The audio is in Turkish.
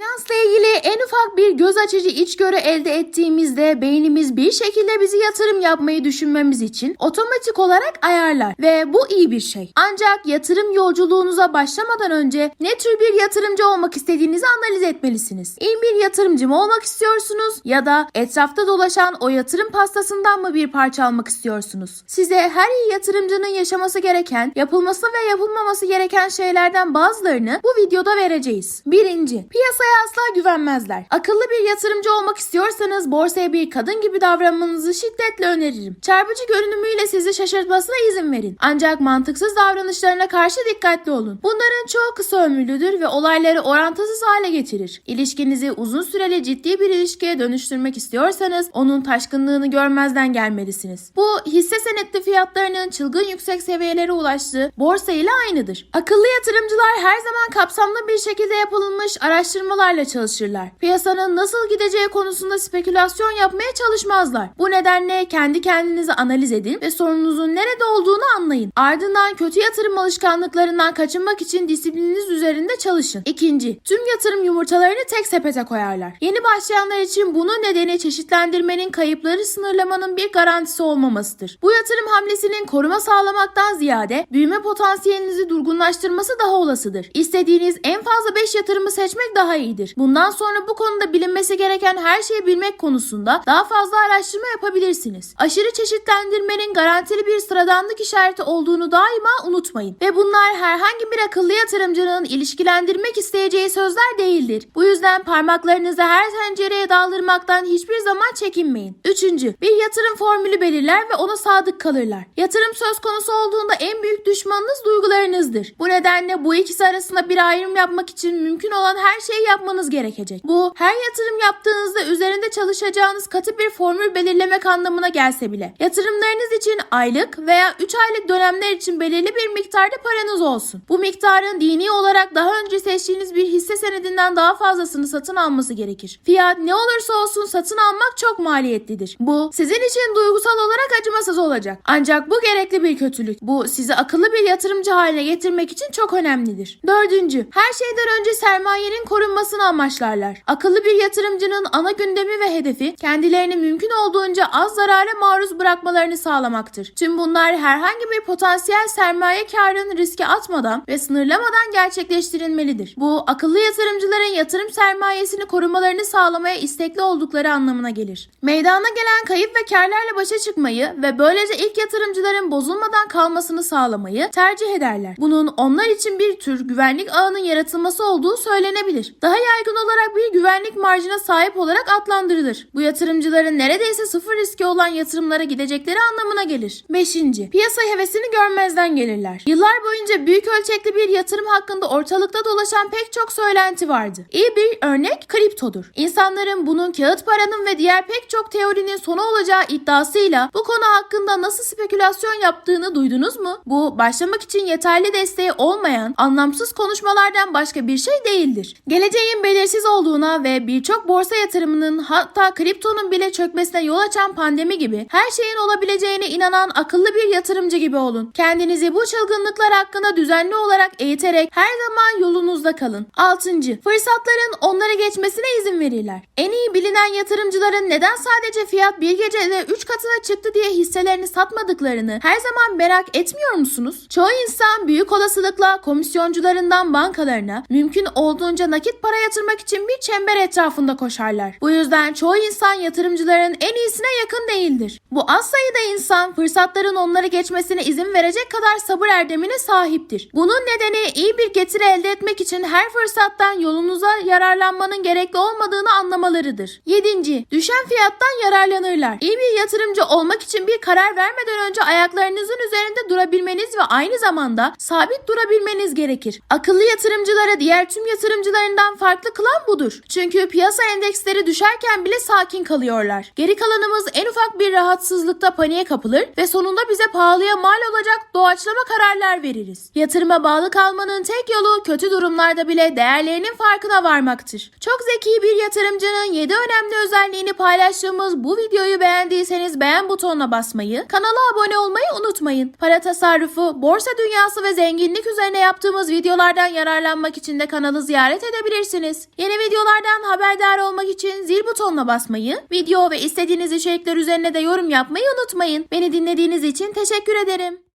Finansla ilgili en ufak bir göz açıcı içgörü elde ettiğimizde beynimiz bir şekilde bizi yatırım yapmayı düşünmemiz için otomatik olarak ayarlar ve bu iyi bir şey. Ancak yatırım yolculuğunuza başlamadan önce ne tür bir yatırımcı olmak istediğinizi analiz etmelisiniz. İyi bir yatırımcı mı olmak istiyorsunuz ya da etrafta dolaşan o yatırım pastasından mı bir parça almak istiyorsunuz? Size her iyi yatırımcının yaşaması gereken, yapılması ve yapılmaması gereken şeylerden bazılarını bu videoda vereceğiz. Birinci, piyasaya asla güvenmezler. Akıllı bir yatırımcı olmak istiyorsanız borsaya bir kadın gibi davranmanızı şiddetle öneririm. Çarpıcı görünümüyle sizi şaşırtmasına izin verin. Ancak mantıksız davranışlarına karşı dikkatli olun. Bunların çoğu kısa ömürlüdür ve olayları orantısız hale getirir. İlişkinizi uzun süreli ciddi bir ilişkiye dönüştürmek istiyorsanız onun taşkınlığını görmezden gelmelisiniz. Bu hisse senetli fiyatlarının çılgın yüksek seviyelere ulaştığı borsa ile aynıdır. Akıllı yatırımcılar her zaman kapsamlı bir şekilde yapılmış araştırmalarla çalışırlar. Piyasanın nasıl gideceği konusunda spekülasyon yapmaya çalışmazlar. Bu nedenle kendi kendinizi analiz edin ve sorununuzun nerede olduğunu anlayın. Ardından kötü yatırım alışkanlıklarından kaçınmak için disiplininiz üzerinde çalışın. İkinci, tüm yatırım yumurtalarını tek sepete koyarlar. Yeni başlayanlar için bunun nedeni çeşitlendirmenin kayıpları sınırlamanın bir garantisi olmamasıdır. Bu yatırım hamlesinin koruma sağlamaktan ziyade büyüme potansiyelinizi durgunlaştırması daha olasıdır. İstediğiniz en fazla 5 yatırımı seçmek daha iyidir. Bundan sonra bu konuda bilinmesi gereken her şeyi bilmek konusunda daha fazla araştırma yapabilirsiniz. Aşırı çeşitlendirmenin garantili bir sıradanlık işareti olduğunu daima unutmayın. Ve bunlar herhangi bir akıllı yatırımcının ilişkilendirmek isteyeceği sözler değildir. Bu yüzden parmaklarınızı her tencereye daldırmaktan hiçbir zaman çekinmeyin. Üçüncü, bir yatırım formülü belirler ve ona sadık kalırlar. Yatırım söz konusu olduğunda en büyük düşmanınız duygularınızdır. Bu nedenle bu ikisi arasında bir ayrım yapmak için mümkün olan her şeyi yapmanız gerekecek. Bu her yatırım yaptığınızda üzerinde çalışacağınız katı bir formül belirlemek anlamına gelse bile. Yatırımlarınız için aylık veya 3 aylık dönemler için belirli bir miktarda paranız olsun. Bu miktarın dini olarak daha önce seçtiğiniz bir hisse senedinden daha fazlasını satın alması gerekir. Fiyat ne olursa olsun satın almak çok maliyetlidir. Bu sizin için duygusal olarak acımasız olacak. Ancak bu gerekli bir kötülük. Bu sizi akıllı bir yatırımcı haline getirmek için çok önemlidir. Dördüncü, her şeyden önce sermayenin korunmasını amaçlarlar. Akıllı bir yatırımcının ana gündemi ve hedefi kendilerini mümkün olduğunca az zarara maruz bırakmalarını sağlamaktır. Tüm bunlar herhangi bir potansiyel sermaye karını riske atmadan ve sınırlamadan gerçekleştirilmelidir. Bu akıllı yatırımcıların yatırım sermayesini korumalarını sağlamaya istekli oldukları anlamına gelir. Meydana gelen kayıp ve karlarla başa çıkmayı ve böylece ilk yatırımcıların bozulmadan kalmasını sağlamayı tercih ederler. Bunun onlar için bir tür güvenlik ağının yaratılması olduğu söylenebilir. Daha yaygın olarak bir güvenlik marjına sahip olarak adlandırılır. Bu yatırımcıların neredeyse sıfır riski olan yatırımlara gidecekleri anlamına gelir. 5. Piyasa hevesini görmezden gelirler. Yıllar boyunca büyük ölçekli bir yatırım hakkında ortalıkta dolaşan pek çok söylenti vardı. İyi bir örnek kriptodur. İnsanların bunun kağıt paranın ve diğer pek çok teorinin sonu olacağı iddiasıyla bu konu hakkında nasıl spekülasyon yaptığını duydunuz mu? Bu başlamak için yeterli desteği olmayan anlamsız konuşmalardan başka bir şey değildir. Geleceğin belirsiz olduğuna ve birçok borsa yatırımının hatta kriptonun bile çökmesine yol açan pandemi gibi her şeyin olabileceğine inanan akıllı bir yatırımcı gibi olun. Kendinizi bu çılgınlıklar hakkında düzenli olarak eğiterek her zaman yolunuzda kalın. 6. Fırsatların onları geçmesine izin verirler. En iyi bilinen yatırımcıların neden sadece fiyat bir gecede 3 katına çıktı diye hisselerini satmadıklarını her zaman merak etmiyor musunuz? Çoğu insan büyük olasılıkla komisyoncularından bankalarına mümkün olduğunca nakit para yatırmak için bir çember etrafında koşarlar. Bu yüzden çoğu insan yatırımcıların en iyisine yakın değildir. Bu az sayıda insan fırsatların onları geçmesine izin verecek kadar sabır erdemine sahiptir. Bunun nedeni iyi bir getiri elde etmek için her fırsattan yolunuza yararlanmanın gerekli olmadığını anlamalarıdır. 7. Düşen fiyattan yararlanırlar. İyi bir yatırımcı olmak için bir karar vermeden önce ayaklarınızın üzerinde durabilmeniz ve aynı zamanda sabit durabilmeniz gerekir. Akıllı yatırımcılara diğer tüm yatırımcılarından farklı kılan budur. Çünkü piyasa endeksleri düşerken bile sakin kalıyorlar. Geri kalanımız en ufak bir rahatsızlıkta paniğe kapılır ve sonunda bize pahalıya mal olacak doğaçlama kararlar veririz. Yatırıma bağlı kalmanın tek yolu kötü durumlarda bile değerlerinin farkına varmaktır. Çok zeki bir yatırımcının 7 önemli özelliğini paylaştığımız bu videoyu beğendiyseniz beğen butonuna basmayı, kanala abone olmayı unutmayın. Para tasarrufu, borsa dünyası ve zenginlik üzerine yaptığımız videolardan yararlanmak için de kanalı ziyaret edebilirsiniz. Yapabilirsiniz. Yeni videolardan haberdar olmak için zil butonuna basmayı, video ve istediğiniz içerikler üzerine de yorum yapmayı unutmayın. Beni dinlediğiniz için teşekkür ederim.